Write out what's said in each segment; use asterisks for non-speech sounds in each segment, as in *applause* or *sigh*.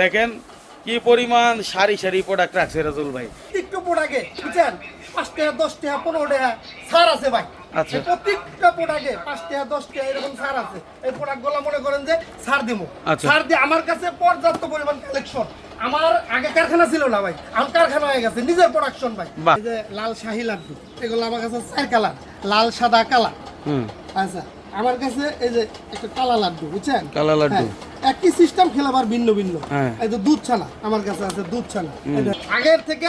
দেখেন কি পরিমাণ সারি সারি প্রোডাক্ট রাখছে রাজুল ভাই। একটু পোড়াকে বুঝছেন? পাঁচ টাকা দশ টাকা পনেরো টাকা ছাড় আছে ভাই। আচ্ছা। প্রত্যেকটা পোড়াকে পাঁচ টাকা দশ টাকা এরকম ছাড় আছে। এই প্রোডাক্টগুলো মনে করেন যে ছাড় দিব। আচ্ছা। ছাড় দিয়ে আমার কাছে পর্যাপ্ত পরিমাণ কালেকশন আমার আগে কারখানা ছিল না ভাই আমার কারখানা হয়ে গেছে নিজের প্রোডাকশন ভাই। যে লাল শাহি লাড্ডু এগুলো আমার কাছে চার কালার লাল সাদা কালা হুম। আচ্ছা। আমার কাছে এই যে একটা কালা লাড্ডু বুঝছেন? কালা লাড্ডু। হ্যাঁ, একই সিস্টেম খেলাবার ভিন্ন ভিন্ন। হ্যাঁ। এই যে দুধ ছানা আমার কাছে আছে দুধ ছানা। আগের থেকে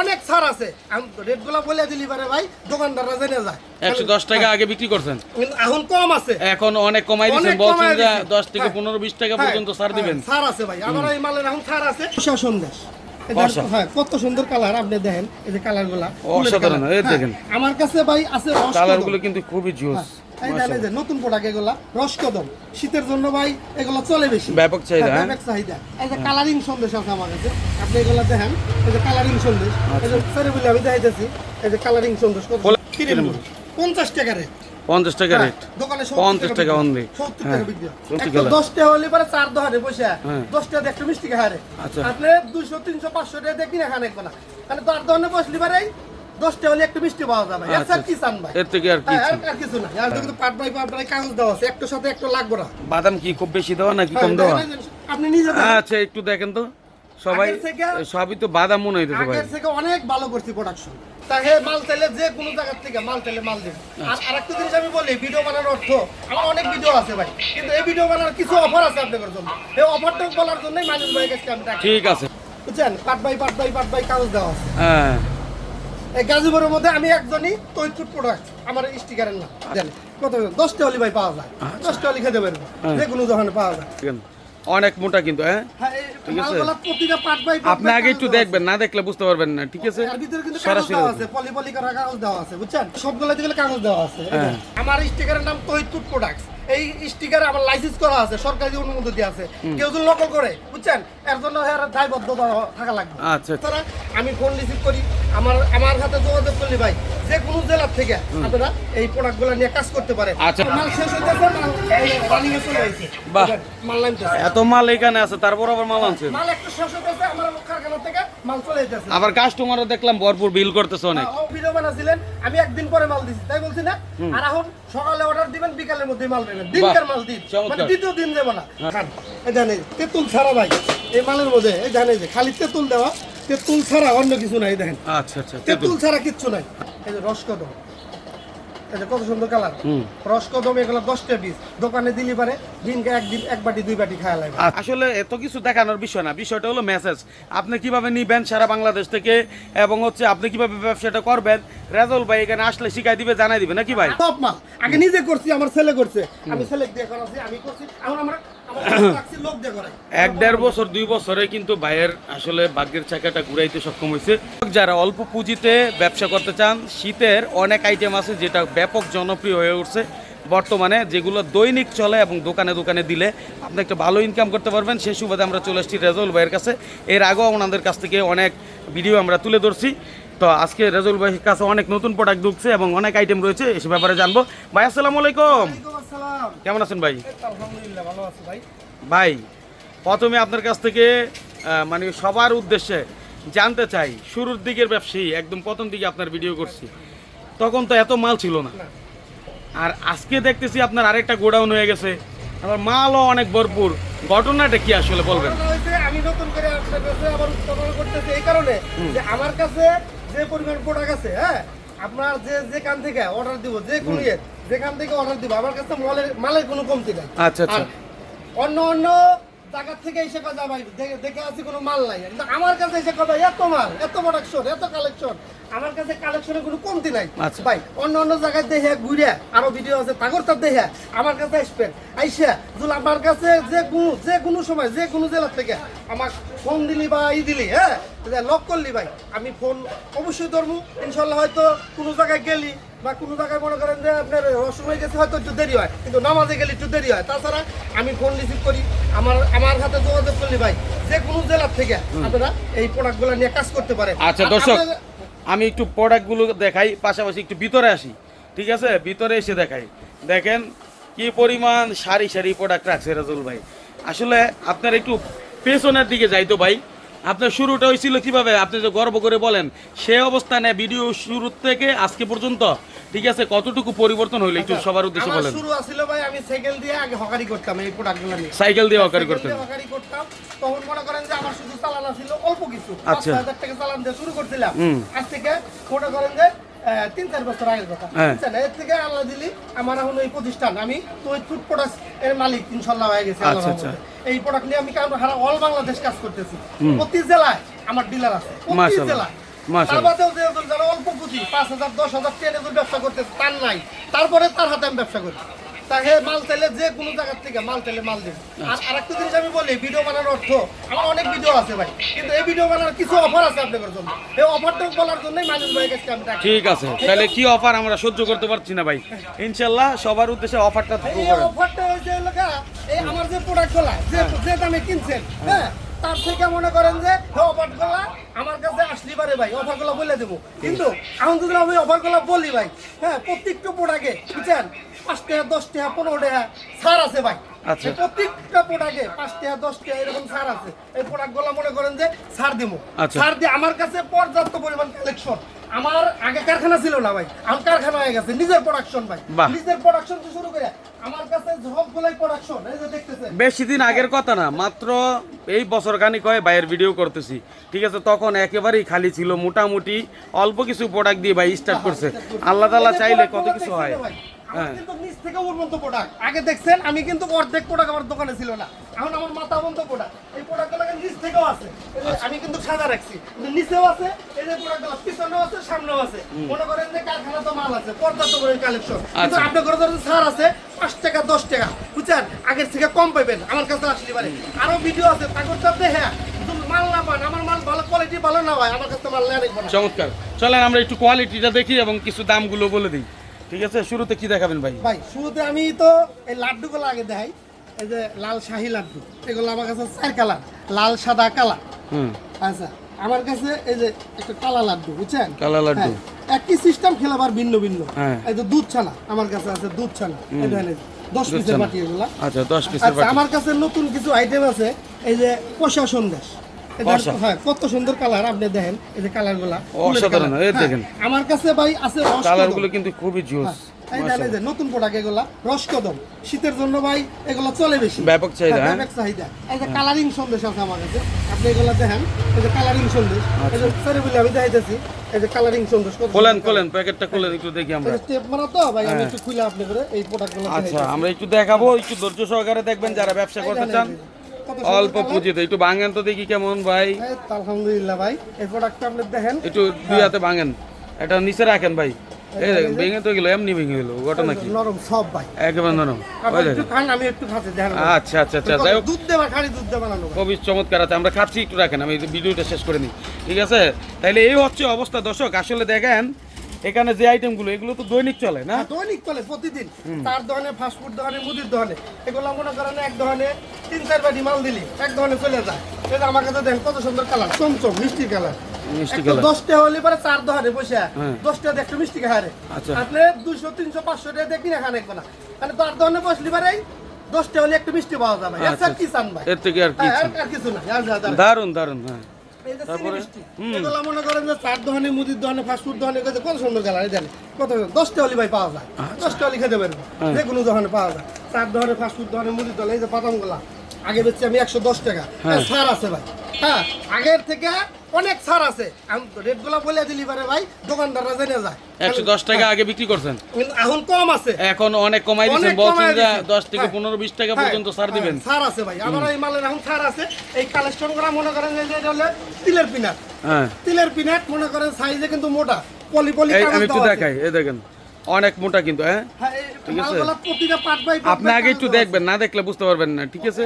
অনেক ছাড় আছে। আমি রেটগুলা বলে দিলি পারে ভাই দোকানদাররা জেনে যায়। একশো দশ টাকা আগে বিক্রি করছেন? এখন কম আছে। এখন অনেক কমাই দিচ্ছেন বলছেন যে। দশ থেকে হ্যাঁ। পনেরো বিশ টাকা হ্যাঁ, পর্যন্ত ছাড় দিবেন। হ্যাঁ, ছাড় আছে ভাই। আমার এই মালের এখন ছাড় আছে। দেখেন, হ্যাঁ কত সুন্দর কালার আপনি দেখেন। এই যে কালারগুলা অসাধারণ, হ্যাঁ, দেখেন। আমার কাছে ভাই আছে কালারগুলো কিন্তু খুবই জুস যে নতুন প্রোডাক্ট এগুলা রসকদম। শীতের জন্য ভাই এগুলা চলে বেশি। ব্যাপক চাহিদা, হ্যাঁ? ব্যাপক চাহিদা। এই যে কালারিং সন্দেশ আছে আমার কাছে। আপনি এগুলা দেখেন এই যে কালারিং সন্দেশ। এই যে সরি বলে আমি দেখাইতেছি এই যে কালারিং সন্দেশ কত পঞ্চাশ টাকা রেট পঞ্চাশ টাকা হ্যাঁ, রেট দোকানে পঞ্চাশ টাকা হ্যাঁ, হয়। কথা। দশটা হলে পরে চার বসে। হ্যাঁ। দশটা একটা মিষ্টি হারে আচ্ছা। আপনি দুইশো তিনশো পাঁচশো টাকা দিয়ে কিনে খান একবার মানে আর দোকানে বসলি পারে দশটা হলে একটা মিষ্টি পাওয়া যাবে। আচ্ছা, কি চান ভাই? এর থেকে আর কি হ্যাঁ, আর- আর কিছু না। আর কিন্তু পাট বাই পাট বাই কাগজ দেওয়া আছে একটা সাথে একটা লাগবে না। বাদাম কি খুব বেশি দেওয়া নাকি কম হ্যাঁ, দেওয়া আপনি নিজে আচ্ছা একটু দেখেন তো। সবাই সবই তো বাদাম মনে হইতেছে ভাই। আগের থেকে অনেক ভালো করছি প্রোডাকশন মাল চাইলে যে কোনো জায়গার থেকে মাল চাইলে মাল দেবে আর আরেকটা জিনিস আমি বলি ভিডিও বানানোর অর্থ আমার অনেক ভিডিও আছে ভাই। কিন্তু এই ভিডিও বানানোর কিছু অফার আছে আপনাদের জন্য। এই অফারটা বলার জন্যই মানুষ ভাই কাছে আমি ঠিক আছে। বুঝছেন? পাট বাই পাট বাই পাট বাই কাগজ দেওয়া আছে। হ্যাঁ। গাজীপুরের মধ্যে আমি একজনই প্রোডাক্ট আমার স্টিকারের নাম। জানি। কত? দশটা হলি ভাই পাওয়া যায়। দশটা হলি খেতে পারব। হ্যাঁ। যে কোনো দোকানে পাওয়া যায়। অনেক মোটা কিন্তু হ্যাঁ? হ্যাঁ ঠিক আছে। আপনি আগে একটু দেখবেন না দেখলে বুঝতে পারবেন না ঠিক আছে? সরাসরি দেওয়া আছে পলি পলি করা কাগজ দেওয়া আছে বুঝছেন? সবগুলো দিকে কাগজ দেওয়া আছে। হ্যাঁ। আমার স্টিকারের নাম তহিতুর প্রোডাক্টস এই স্টিকারে আমার লাইসেন্স করা আছে সরকারি অনুমতি আছে। কেউ যদি নকল করে বুঝছেন? এর জন্য দায়বদ্ধতা থাকা লাগবে। আচ্ছা। আমি ফোন রিসিভ করি। আমার আমার হাতে যোগাযোগ করলি ভাই যে কোনো থেকে আপনারা এই প্রোডাক্টগুলো নিয়ে কাজ করতে পারেন। আচ্ছা। মাল শেষ হইতেছে মাল রানিং এ চলে আসছে বাহ। মাল নামতেছে। এত মাল এখানে আছে তারপর আবার মাল আনছেন মাল একটা শেষ হইতেছে আমার কারখানা থেকে মাল চলে যেতেছে আবার কাস্টমারও দেখলাম ভরপুর বিল করতেছে অনেক। ভিডিও বানাছিলেন আমি একদিন পরে মাল দিছি তাই বলছি না? আর এখন সকালে অর্ডার দিবেন বিকালের মধ্যে মাল পাবেন দিনকার মাল দিন। মানে দ্বিতীয় দিন দেবো না। খান এই তেঁতুল ছাড়া ভাই এই মালের মধ্যে এই জানে যে খালি তেঁতুল দেওয়া তেঁতুল ছাড়া অন্য কিছু নাই দেখেন। আচ্ছা আচ্ছা তেঁতুল। ছাড়া কিচ্ছু নাই। এই যে রসকদম। এই যে কত সুন্দর কালার। রসকদম এগুলো দশটা পিস। দোকানে দিলি পারে দিনকে একদিন এক বাটি দুই বাটি খাওয়া লাগবে। আসলে এত কিছু দেখানোর বিষয় না। বিষয়টা হলো মেসেজ আপনি কীভাবে নিবেন সারা বাংলাদেশ থেকে? এবং হচ্ছে আপনি কীভাবে ব্যবসাটা করবেন? রেজল ভাই এখানে আসলে শিখাই দিবে জানাই দিবে নাকি ভাই? সব মাল। আগে নিজে করছি আমার ছেলে করছে। আমি ছেলে দিয়ে করাছি আমি করছি। এখন আমরা এক দেড় বছর, দুই বছরে কিন্তু ভাইয়ের আসলে ভাগ্যের চাকাটা ঘুরাইতে সক্ষম হয়েছে। যারা অল্প পুঁজিতে ব্যবসা করতে চান, শীতের অনেক আইটেম আছে যেটা ব্যাপক জনপ্রিয় হয়ে উঠছে। বর্তমানে যেগুলো দৈনিক চলে এবং দোকানে দোকানে দিলে আপনি একটা ভালো ইনকাম করতে পারবেন। সেই সুবাদে আমরা চলে এসেছি রেজল ভাইয়ের কাছে। এর আগেও ওনাদের কাছ থেকে অনেক ভিডিও আমরা তুলে ধরছি। তো আজকে রেজল ভাইয়ের কাছে অনেক নতুন প্রোডাক্ট ঢুকছে এবং অনেক আইটেম রয়েছে এসব ব্যাপারে জানব। ভাই, আসসালামু আলাইকুম। কেমন আছেন ভাই? ভাই। প্রথমে আপনার কাছ থেকে মানে সবার উদ্দেশ্যে জানতে চাই শুরুর দিকের ব্যবসায়ী একদম প্রথম দিকে আপনার ভিডিও করছি। তখন তো এত মাল ছিল না। আর আজকে দেখতেছি আপনার আরেকটা গোডাউন হয়ে গেছে। আবার মালও অনেক ভরপুর। ঘটনাটা কি আসলে বলবেন? আমি নতুন করে আপনার কাছে আবার উৎপাদন করতেছি। এই কারণে যে আমার কাছে যে পরিমাণ প্রোডাক্ট আছে হ্যাঁ আপনার যে যেখান থেকে অর্ডার দিব যে কোনো যেখান থেকে অর্ডার দিব আমার কাছে মালের মালের কোনো কমতি নাই। আচ্ছা, আচ্ছা। অন্য অন্য জায়গা থেকে এসে কথা ভাই দেখে- আছি কোনো মাল নাই। কিন্তু আমার কাছে এসে কথা এত মাল এত প্রোডাকশন এত কালেকশন আমার কাছে কালেকশনের কোনো কমতি নাই। আচ্ছা। ভাই অন্য অন্য জায়গায় দেখে ঘুরে আরও ভিডিও আছে তাগর তার দেখে আমার কাছে আসবেন। আইসা আমার কাছে যে কোনো যে কোনো সময় যে কোনো জেলা থেকে আমার ফোন দিলি বা ই দিলি হ্যাঁ? লক করলি ভাই। আমি ফোন অবশ্যই ধরবো। ইনশাল্লাহ হয়তো কোনো জায়গায় গেলি বা কোনো জায়গায় মনে করেন যে আপনার রসময় গেছে হয়তো একটু দেরি হয়। কিন্তু নামাজে গেলে একটু দেরি হয়। তাছাড়া আমি ফোন রিসিভ করি। আমার আমার হাতে যোগাযোগ করলি ভাই। যে কোনো জেলার থেকে আপনারা এই প্রোডাক্টগুলো নিয়ে কাজ করতে পারেন। আচ্ছা দর্শক আমি একটু প্রোডাক্টগুলো দেখাই পাশাপাশি একটু ভিতরে আসি। ঠিক আছে? ভিতরে এসে দেখাই। দেখেন কি পরিমাণ সারি সারি প্রোডাক্ট রাখছে রাজুল ভাই। আসলে আপনার একটু পেছনের দিকে যাইতো ভাই। আপনার শুরুটা হয়েছিল কীভাবে? আপনি যে গর্ব করে বলেন সে অবস্থানে ভিডিও শুরু থেকে আজকে পর্যন্ত ঠিক আছে কতটুকু পরিবর্তন হইল একটু সবার উদ্দেশ্যে বলেন। শুরু আছিল ভাই আমি সাইকেল দিয়ে আগে হকারি করতাম এই প্রোডাক্টগুলো নিয়ে। সাইকেল দিয়ে সাইকেল করতেন। হকারি করতাম। তখন মনে করেন যে আমার শুধু চালানো ছিল অল্প কিছু। আচ্ছা। পাঁচ হাজার টাকা চালান দিয়ে শুরু করছিলাম। আজ থেকে মনে করেন যে তিন চার বছর আগের কথা। হ্যাঁ। এর থেকে আল্লাহ দিলি আমার এখন এই প্রতিষ্ঠান। আমি তো ওই ফুড প্রোডাক্টের মালিক ইনশাল্লাহ হয়ে গেছে আচ্ছা, রহমতে। এই প্রোডাক্ট নিয়ে আমি কারণ সারা অল বাংলাদেশ কাজ করতেছি। প্রতি জেলায় আমার ডিলার আছে। প্রতি জেলায়। যারা অল্প পুঁজি পাঁচ হাজার দশ হাজার টেনে ব্যবসা করতেছে তার নাই। তারপরে তার হাতে আমি ব্যবসা করি। তাকে মাল চাইলে যে কোনো জায়গার থেকে মাল চাইলে মাল দেবে। আর আরেকটা জিনিস আমি বলি ভিডিও বানানোর অর্থ আমার অনেক ভিডিও আছে ভাই কিন্তু এই ভিডিও বানানোর কিছু অফার আছে আপনাদের জন্য। এই অফারটা বলার জন্যই মানুষ ভাই কাছে আমি ঠিক আছে তাহলে কি অফার আমরা সহ্য করতে পারছি না ভাই? ইনশাল্লাহ সবার উদ্দেশ্যে অফারটা এই অফারটা হয়েছে এই আমার যে প্রোডাক্টগুলা যে যে দামে কিনছেন হ্যাঁ তার থেকে মনে করেন যে অফার আমার কাছে আসলি পারে ভাই অফার বলে দেবো। কিন্তু আমি যদি আমি অফার বলি ভাই হ্যাঁ প্রত্যেকটা প্রোডাক্টে বুঝছেন? পাঁচ টাকা দশ টাকা পনেরো টাকা ছাড় আছে ভাই। আচ্ছা। প্রত্যেকটা প্রোডাক্টে পাঁচ টাকা দশ টাকা এরকম ছাড় আছে। এই প্রোডাক্টগুলা মনে করেন যে ছাড় দিব সার ছাড় দিয়ে আমার কাছে পর্যাপ্ত পরিমাণ কালেকশন আমার আগে কারখানা ছিল না ভাই আমার কারখানা হয়ে গেছে নিজের প্রোডাকশন ভাই। নিজের প্রোডাকশন তো শুরু করে আমার কাছে সবগুলাই প্রোডাকশন এই যে দেখতেছেন। বেশি দিন আগের কথা না মাত্র এই বছর খানিক হয় ভাইয়ের ভিডিও করতেছি। ঠিক আছে তখন একেবারেই খালি ছিল মোটামুটি অল্প কিছু প্রোডাক্ট দিয়ে ভাই স্টার্ট করছে। আল্লাহ তালা চাইলে কত কিছু হয়। হ্যাঁ। কিন্তু নিচ থেকে উন্নত প্রোডাক্ট আগে দেখছেন আমি কিন্তু অর্ধেক প্রোডাক্ট আমার দোকানে ছিল না। এখন আমার মাথা বন্ধ প্রোডাক্ট এই প্রোডাক্টগুলো নিচ থেকেও আছে। আমি কিন্তু সাদা রাখছি। নিচেও আছে এই যে প্রোডাক্টগুলো পিছনেও আছে সামনেও আছে। মনে করেন যে কারখানা তো মাল আছে পর্যাপ্ত কালেকশন কিন্তু আচ্ছা। আপনার ঘরে ধরেন ছাড় আছে পাঁচ টাকা দশ টাকা। বুঝছেন? আগের থেকে কম পাইবেন আমার কাছে আসলে পারে। আরও ভিডিও আছে তাগর চাপতে হ্যাঁ মাল না পান আমার মাল ভালো কোয়ালিটি ভালো না হয় আমার কাছে মাল নেওয়া চমৎকার। চলেন আমরা একটু কোয়ালিটিটা দেখি এবং কিছু দামগুলো বলে দিই। ঠিক আছে? শুরুতে কি দেখাবেন ভাই? ভাই শুরুতে আমি তো এই লাড্ডুগুলো আগে দেখাই। এই যে লাল শাহি লাড্ডু এগুলো আমার কাছে চার কালার লাল সাদা কালা। আচ্ছা আমার কাছে এই যে একটা কালা লাড্ডু বুঝছেন? কালা লাড্ডু। হ্যাঁ, একই সিস্টেম ভিন্ন ভিন্ন। হ্যাঁ। এই যে দুধ ছানা আমার কাছে আছে দুধ ছানা। এই দশ পিসের বাটি এগুলা। আচ্ছা দশ পিসের আচ্ছা আমার কাছে নতুন কিছু আইটেম আছে এই যে কষা সন্দেশ। হ্যাঁ কত সুন্দর কালার আপনি দেখেন এই যে কালারগুলা অসাধারণ, দেখেন। আমার কাছে ভাই আছে রসকদম। কালারগুলো কিন্তু খুবই জুস নতুন প্রোডাক্ট এগুলা রসকদম। শীতের জন্য ভাই এগুলা চলে বেশি। ব্যাপক চাহিদা, হ্যাঁ? ব্যাপক চাহিদা। এই যে কালারিং সন্দেশ আছে আমার কাছে। আপনি এগুলা দেখেন এই যে কালারিং সন্দেশ। এই যে সরি বলে আমি দেখাইতেছি এই যে কালারিং সন্দেশ কত খোলেন খোলেন প্যাকেটটা খোলেন একটু দেখি আমরা। স্টেপ মারা তো ভাই আমি একটু খুলে আপনি করে এই প্রোডাক্টগুলো আচ্ছা আমরা একটু দেখাবো একটু ধৈর্য সহকারে দেখবেন যারা ব্যবসা করতে চান। অল্প পুঁজিতে একটু ভাঙেন তো দেখি কেমন ভাই। আলহামদুলিল্লাহ ভাই এই প্রোডাক্টটা আপনি দেখেন। একটু দুই হাতে ভাঙেন এটা নিচে রাখেন ভাই। এই দেখেন ভেঙে তো গেলো এমনি ভেঙে গেলো ঘটনা কি? নরম সব ভাই। একেবারে নরম একটু খান আমি একটু খাচ্ছি দেখেন। আচ্ছা আচ্ছা আচ্ছা যাই হোক। দুধ দেবা খালি দুধ দেবা বানানো খুবই চমৎকার আছে আমরা খাচ্ছি একটু রাখেন আমি ভিডিওটা শেষ করে নিই। ঠিক আছে? তাহলে এই হচ্ছে অবস্থা দর্শক আসলে দেখেন এখানে যে আইটেমগুলো এগুলো তো দৈনিক চলে না? হ্যাঁ, দৈনিক চলে প্রতিদিন। তার দোকানে ফাস্টফুড দোকানে মুদির দোকানে। এগুলো মনে করেন এক দোকানে তিন চার বাটি মাল দিলি এক দোকানে চলে যায়। এটা আমার কাছে দেখেন কত সুন্দর কালার চমচম মিষ্টি কালার। দশটা হলে পরে চার দোকানে বসে হ্যাঁ। দশটা মিষ্টি খাহারে আচ্ছা। আপনি দুশো তিনশো পাঁচশো টাকা খান না মানে তার দোকানে বসলি পারে দশটা হলে একটু মিষ্টি পাওয়া যাবে। আচ্ছা, কি চান ভাই? এর থেকে আর কি হ্যাঁ, আর- কিছু না দারুণ দারুণ হ্যাঁ। তারপরে? এগুলো মনে করেন যে চার দোকানে মুদির দোকানে ফাস্টফুড দোকানে কত সুন্দর গ্যালারি এই কত দশটা অলি ভাই পাওয়া যায় দশটা অলি খেতে পারব হ্যাঁ। যে কোনো দোকানে পাওয়া যায় চার দোকানে ফাস্টফুড দোকানে মুদির দোকানে এই যে বাদামগুলা আগে বেচছি আমি একশো দশ টাকা হ্যাঁ। ছাড় আছে ভাই হ্যাঁ আগের থেকে অনেক ছাড় আছে। গুলা বলে দিলি পারে ভাই দোকানদাররা জেনে যায়। একশো দশ টাকা আগে বিক্রি করছেন? এখন কম আছে। এখন অনেক কমাই দিচ্ছেন বলছেন যে দশ থেকে হ্যাঁ। পনেরো বিশ টাকা হ্যাঁ, পর্যন্ত ছাড় দিবেন। হ্যাঁ, ছাড় আছে ভাই। আমার এই মালের এখন ছাড় আছে। এই কালেকশন করা মনে করেন যে এটা হলে তিলের পিনাট হ্যাঁ। তিলের পিনাট মনে করেন সাইজে কিন্তু মোটা। পলি পলি আমি একটু দেখাই এই দেখেন। অনেক মোটা কিন্তু হ্যাঁ? হ্যাঁ, ঠিক আছে। আপনি আগে একটু দেখবেন না দেখলে বুঝতে পারবেন না ঠিক আছে?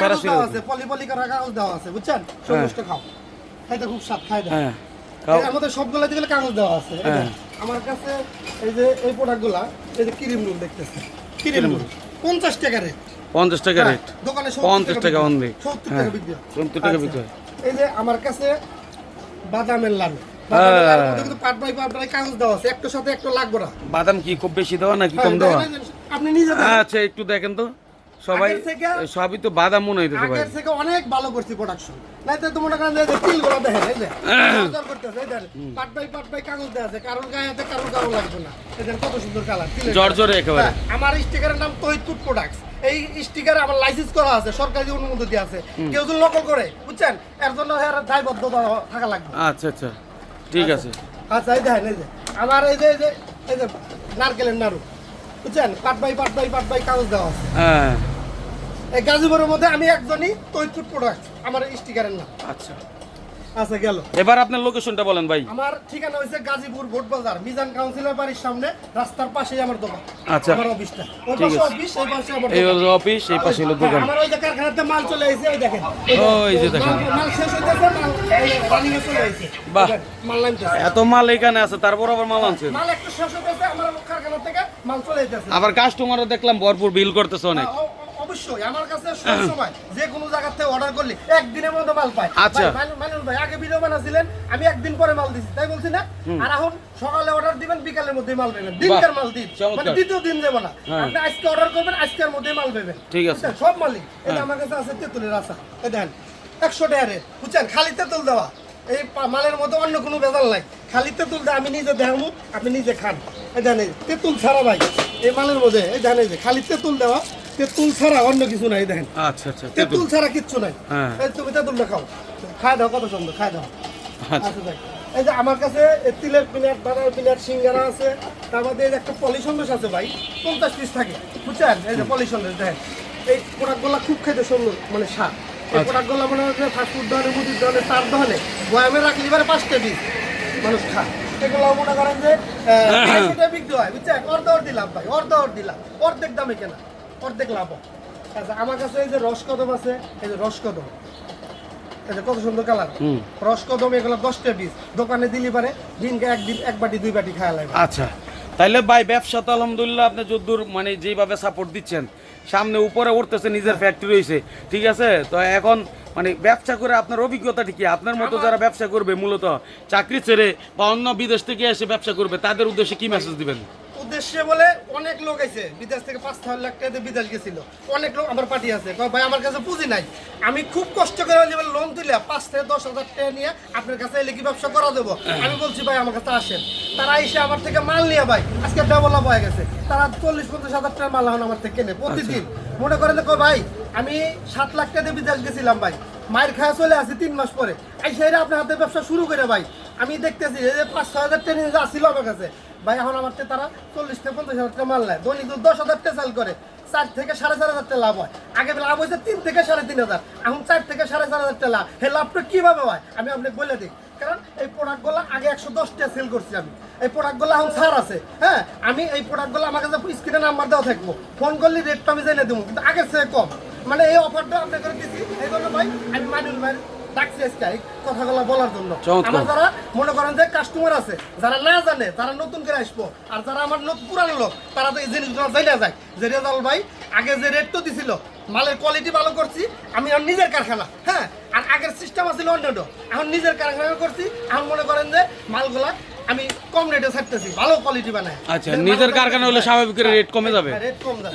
সরাসরি আছে, পলি পলি করা কাগজ দেওয়া আছে, বুঝছেন? সবুজটা খাও। খাইতে খুব স্বাদ, দাও। হ্যাঁ। এর সবগুলাতে গেলে কাগজ দেওয়া আছে, হ্যাঁ। আমার কাছে এই যে এই প্রোডাক্টগুলা এই যে ক্রিম রুল দেখতেছে ক্রিম রুল পঞ্চাশ টাকা রেট পঞ্চাশ টাকা রেট দোকানে পঞ্চাশ টাকা অনলি সত্তর হ্যাঁ টাকা বিক্রি সত্তর টাকা আচ্ছা। বিক্রি এই যে আমার কাছে বাদামের লাড়ু বাদামের লাড়ুর হ্যাঁ। মধ্যে কিন্তু পাট বাই পাট কাগজ দেওয়া আছে একটার সাথে একটা লাগবে না বাদাম কি খুব বেশি দেওয়া নাকি কম দেওয়া আপনি নিজে দেখেন। আচ্ছা একটু দেখেন তো সবাই সবই তো বাদাম মনে হইতেছে ভাই। আগের থেকে অনেক ভালো করছি প্রোডাকশন নাইতে তো মনে করেন যে তিলগুলো দেখেন এই যে *coughs* নজর করতেছে এই দেখেন পাট বাই পাট বাই কাগজ দেওয়া আছে কারোর গায়ে হাতে কারোর লাগবে না। এই দেখেন কত সুন্দর কালার জর্জরে একেবারে। আমার স্টিকারের নাম তহিদপুর প্রোডাক্টস এই স্টিকারে আমার লাইসেন্স করা আছে সরকারি অনুমতি আছে। কেউ যদি নকল করে বুঝছেন? এর জন্য এর দায়বদ্ধতা থাকা লাগবে। আচ্ছা আচ্ছা। ঠিক আছে। আচ্ছা এই দেখেন এই যে আমার এই যে এই যে নারকেলের নাড়ু বুঝছেন? পাট বাই পাট বাই পাট বাই কাগজ দেওয়া আছে। হ্যাঁ। গাজীপুরের মধ্যে আমি একজনই তৈতুর প্রোডাক্ট আমার স্টিকারের নাম। আচ্ছা। আচ্ছা গেল। এবার আপনার লোকেশনটা বলেন ভাই। আমার ঠিকানা গাজীপুর ভোট বাজার মিজান কাউন্সিলর বাড়ির সামনে রাস্তার পাশেই আমার দোকান আচ্ছা। আমার অফিসটা ওই পাশে অফিস এই পাশে আমার এই হলো অফিস এই পাশে হলো দোকান। আমার ওই যে কারখানাতে মাল চলে দেখেন। ওই যে দেখেন। মাল- শেষ হইতেছে মাল রানিং চলে বাহ। মাল নামতেছে। এত মাল এখানে আছে তারপর আবার মাল আনছে মাল একটু শেষ হইতেছে আমার কারখানা থেকে মাল চলে আবার কাস্টমারও দেখলাম ভরপুর বিল করতেছে অনেক। অ- অবশ্যই আমার কাছে সব সময় যে কোনো জায়গা থেকে অর্ডার করলে একদিনের মধ্যে মাল আচ্ছা। মানুষ ভাই আগে ভিডিও বানাছিলেন আমি একদিন পরে মাল দিছি তাই বলছি না? আর এখন সকালে অর্ডার দিবেন বিকালের মধ্যে মাল পাবেন। দিনকার মাল দিন মানে দ্বিতীয় দিন দেবো না। হ্যাঁ। আপনি আজকে অর্ডার করবেন আজকের মধ্যে মাল পাবেন। ঠিক আছে। সব মালই। এটা হ্যাঁ। আমার কাছে আছে তেঁতুলের আশা এই দেখেন একশো টাকারে বুঝছেন? খালি তেঁতুল দেওয়া। এই মালের মধ্যে অন্য কোনো বেজাল নাই। খালি তেঁতুল আমি নিজে দেখাবো আপনি নিজে খান। এই এই তেঁতুল ছাড়া ভাই এই মালের মধ্যে এই এই যে খালি তেঁতুল দেওয়া তেঁতুল ছাড়া অন্য কিছু নাই দেখেন। আচ্ছা আচ্ছা তেঁতুল। ছাড়া কিচ্ছু নাই। হ্যাঁ। এই তুমি তেঁতুলটা খাও। খায় দাও কত সুন্দর খায় দাও। আচ্ছা। আচ্ছা এই যে আমার কাছে তিলের পিনাট বাদামের পিনাট সিঙ্গারা আছে। তার মধ্যে একটা পলি সন্দেশ আছে ভাই পঞ্চাশ পিস থাকে বুঝছেন? এই যে পলি সন্দেশ দেখেন। এই প্রোডাক্টগুলো খুব খেতে সুন্দর মানে স্বাদ। এই আচ্ছা। প্রোডাক্টগুলো মনে হচ্ছে ফাস্টফুড দোকানে মুদির দোকানে চার দোকানে বয়ামে রাখলে এবারে পাঁচটা পিস মানুষ খায়। এগুলো মনে করেন যে সেটা বিক্রি হয় বুঝছেন? অর্ধ অর্ধি লাভ ভাই অর্ধ অর্ধি লাভ। অর্ধেক দামে কেনা। অর্ধেক লাভ। আচ্ছা আমার কাছে এই যে রসকদম আছে এই যে রসকদম এই যে কত সুন্দর কালার। হুম। রসকদম এগুলো দশটা পিস দোকানে দিলি পারে দিনকে একদিন এক বাটি দুই বাটি খাওয়া লাগবে। আচ্ছা। তাইলে ভাই ব্যবসা তো আলহামদুলিল্লাহ আপনি যদ্দূর মানে যেভাবে সাপোর্ট দিচ্ছেন সামনে উপরে উঠতেছে নিজের ফ্যাক্টরি হয়েছে ঠিক আছে? তো এখন মানে ব্যবসা করে আপনার অভিজ্ঞতাটা কি? আপনার মতো যারা ব্যবসা করবে মূলত চাকরি ছেড়ে বা অন্য বিদেশ থেকে এসে ব্যবসা করবে তাদের উদ্দেশ্যে কি মেসেজ দিবেন? উদ্দেশ্যে বলে অনেক লোক আছে বিদেশ থেকে পাঁচ ছয় লাখ টাকা বিদেশ গেছিল। অনেক লোক আমার পার্টি আছে। ভাই আমার কাছে পুঁজি নাই। আমি খুব কষ্ট করে যেমন লোন তুলে পাঁচ থেকে দশ হাজার টাকা নিয়ে আপনার কাছে এলে কি ব্যবসা করা দেবো? আমি বলছি ভাই আমার কাছে আসেন। তারা এসে আমার থেকে মাল নিয়ে ভাই আজকে ডাবল হয়ে গেছে। তারা চল্লিশ পঞ্চাশ হাজার টাকা মাল আমার থেকে কেনে প্রতিদিন। মনে করেন দেখো ভাই আমি সাত লাখ টাকা দিয়ে বিদেশ গেছিলাম ভাই। মায়ের খাওয়া চলে আসি তিন মাস পরে। এই সেটা আপনার হাতে ব্যবসা শুরু করে ভাই। আমি দেখতেছি যে পাঁচ ছয় হাজার টাকা আসছিল আমার কাছে। ভাই, এখন আমার তারা চল্লিশ থেকে পঞ্চাশ হাজার টাকা মাল নেয়। দৈনিক দশ হাজার টাকা চাল করে। চার থেকে সাড়ে চার হাজার টাকা লাভ হয়। আগে লাভ হয়েছে তিন থেকে সাড়ে তিন হাজার। এখন চার থেকে সাড়ে চার হাজার টাকা লাভ। এই লাভটা কীভাবে হয়? আমি আপনাকে বলে দিই। কারণ এই প্রোডাক্টগুলো আগে একশো দশ টাকা সেল করছি আমি। এই প্রোডাক্টগুলো এখন ছাড় আছে। হ্যাঁ আমি এই প্রোডাক্টগুলো আমার কাছে স্ক্রিনে নাম্বার দেওয়া থাকব। ফোন করলে রেটটা আমি জেনে দেবো, কিন্তু আগের চেয়ে কম। মানে এই অফারটা আপনাকে দিচ্ছি এই জন্য ভাই, আমি মানুষ ভাই ডাকছি আজকে এই কথাগুলো বলার জন্য। আমার যারা মনে করেন যে কাস্টমার আছে যারা না জানে তারা নতুন করে আসব আর যারা আমার নতুন পুরানো লোক তারা তো এই জিনিসগুলো জানা যায়। যে রেজাল ভাই আগে যে রেট তো দিছিল মালের কোয়ালিটি ভালো করছি আমি আর নিজের কারখানা হ্যাঁ? আর আগের সিস্টেম আছিল অন্য এখন নিজের কারখানা করছি এখন মনে করেন যে মালগুলা আমি কম রেটে ছাড়তেছি ভালো কোয়ালিটি বানায়। আচ্ছা নিজের কারখানা হলে স্বাভাবিক রেট কমে যাবে। রেট কম যাবে।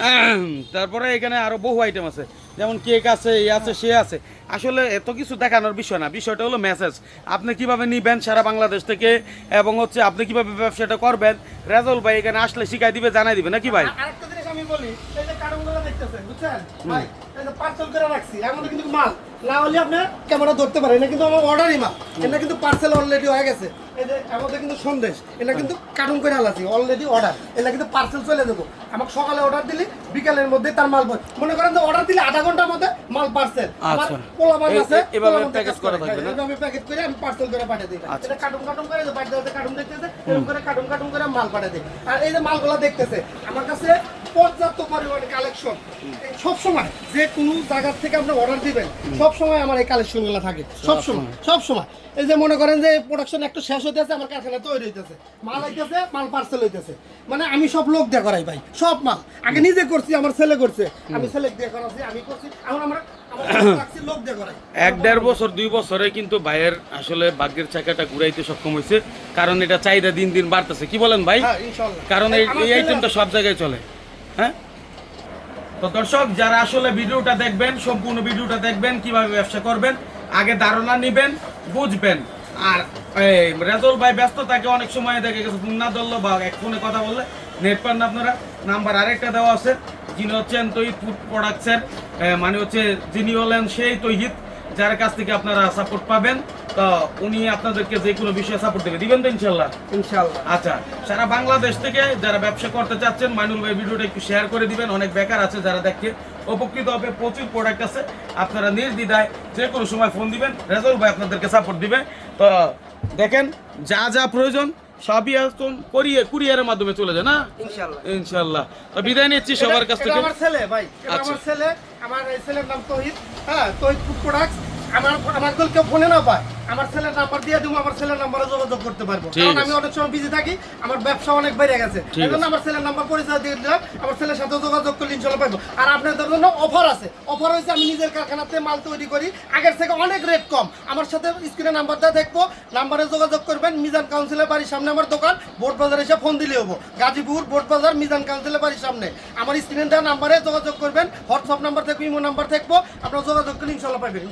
তারপরে এখানে আরও বহু আইটেম আছে। যেমন কেক আছে এই আছে সে আছে। আসলে এত কিছু দেখানোর বিষয় না বিষয়টা হলো মেসেজ আপনি কীভাবে নিবেন সারা বাংলাদেশ থেকে এবং হচ্ছে আপনি কীভাবে ব্যবসাটা করবেন? রেজল ভাই এখানে আসলে শিখাই দিবে জানাই দিবে নাকি ভাই? আরেকটা জিনিস আমি বলি এই যে কারণগুলো দেখতেছেন বুঝছেন? ভাই পার্সেল করে রাখছি। এর কিন্তু মাল না হলে আপনি ক্যামেরা ধরতে পারেন। এটা কিন্তু আমার অর্ডারই মাল। এটা কিন্তু পার্সেল অলরেডি হয়ে গেছে। এই যে এর কিন্তু সন্দেশ। এটা কিন্তু কার্টুন করে আলাছি অলরেডি অর্ডার এটা কিন্তু পার্সেল চলে দেবো। আমাকে সকালে অর্ডার দিলি বিকালের মধ্যে তার মাল মনে করেন যে অর্ডার দিলে আধা ঘণ্টার মধ্যে মাল পার্সেল আমার আচ্ছা। পোলা মাল আছে এভাবে প্যাকেজ প্যাকেজ করা থাকবে না? হ্যাঁ, প্যাকেট করে আমি পার্সেল করে পাঠিয়ে দিই। আচ্ছা। এটা কার্টুন কার্টুন করে বাড়িতে কার্টুন দেখতেছে এরকম করে কার্টুন কার্টুন করে মাল পাঠিয়ে দিই। আর এই যে মালগুলো দেখতেছে আমার কাছে পর্যাপ্ত পরিমাণে কালেকশন সব সময় যে কোনো জায়গা থেকে আপনি অর্ডার দিবেন সব সময় আমার এই কালেকশনগুলো থাকে। সব সময় সব সময় এই যে মনে করেন যে প্রোডাকশন একটু শেষ হইতেছে আমার কারখানা তৈরি হইতেছে। মাল হইতেছে মাল পার্সেল হইতেছে। মানে আমি সব লোক দিয়ে করাই ভাই সব মাল। আগে নিজে করছি আমার ছেলে করছে। আমি ছেলে দিয়ে করাছি আমি করছি এখন আমরা *coughs* এক দেড় বছর দুই বছরে কিন্তু ভাইয়ের আসলে ভাগ্যের চাকাটা ঘুরাইতে সক্ষম হয়েছে। কারণ এটা চাহিদা দিন দিন বাড়তেছে। কি বলেন ভাই? হ্যাঁ কারণ এই আইটেমটা সব জায়গায় চলে। হ্যাঁ? তো দর্শক, যারা আসলে ভিডিওটা দেখবেন, সম্পূর্ণ ভিডিওটা দেখবেন, কীভাবে ব্যবসা করবেন, আগে ধারণা নেবেন, বুঝবেন। আর রেজল ভাই ব্যস্ত থাকে অনেক সময় দেখে গেছে না ধরলো বা এক ফোনে কথা বললে, নেট পান আপনারা। নাম্বার আরেকটা দেওয়া আছে, যিনি হচ্ছেন ফুড প্রোডাক্টসের মানে হচ্ছে যিনি হলেন সেই তৈহিদ। যার কাছ থেকে আপনারা সাপোর্ট পাবেন তো উনি আপনাদেরকে যে কোনো বিষয়ে সাপোর্ট দেবে। দিবেন তো ইনশাল্লাহ? ইনশাল্লাহ। আচ্ছা সারা বাংলাদেশ থেকে যারা ব্যবসা করতে চাচ্ছেন মাইনুল ভাই ভিডিওটা একটু শেয়ার করে দিবেন। অনেক বেকার আছে যারা দেখে উপকৃত হবে প্রচুর প্রোডাক্ট আছে। আপনারা নির্দ্বিধায় যে কোনো সময় ফোন দিবেন। রেজল ভাই আপনাদেরকে সাপোর্ট দিবে। তো দেখেন যা যা প্রয়োজন সবই একদম করিয়ে কুরিয়ারের মাধ্যমে চলে যায় না? ইনশাল্লাহ। তো বিদায় নিচ্ছি সবার কাছ থেকে। আমার ছেলে ভাই। আচ্ছা। আমার ছেলে। আমার ছেলের নাম তহিদ। হ্যাঁ তহিদ ফুড প্রোডাক্টস আমার আমার দল কেউ ফোনে না পায়। আমার ছেলের নাম্বার দিয়ে দিব আমার ছেলের নাম্বারে যোগাযোগ করতে পারব। কারণ আমি অনেক সময় বিজি থাকি আমার ব্যবসা অনেক বেড়ে গেছে। এই জন্য আমার ছেলের নাম্বার পরিচয় দিয়ে দিলাম আমার ছেলের সাথে যোগাযোগ করলে ইনশাল্লাহ পাইবো। আর আপনাদের জন্য অফার আছে। অফার হয়েছে আমি নিজের কারখানাতে মাল তৈরি করি। আগের থেকে অনেক রেট কম। আমার সাথে স্ক্রিনে নাম্বারটা দেখব নাম্বারে যোগাযোগ করবেন মিজান কাউন্সিলের বাড়ির সামনে আমার দোকান বোর্ড বাজার এসে ফোন দিলে হব। গাজীপুর বোর্ড বাজার মিজান কাউন্সিলের বাড়ির সামনে। আমার স্ক্রিনে নাম্বারে যোগাযোগ করবেন হোয়াটসঅ্যাপ নাম্বার থাকবে ইমো নাম্বার থাকব আপনার যোগাযোগ করলে ইনশাল্লাহ পাইবেন।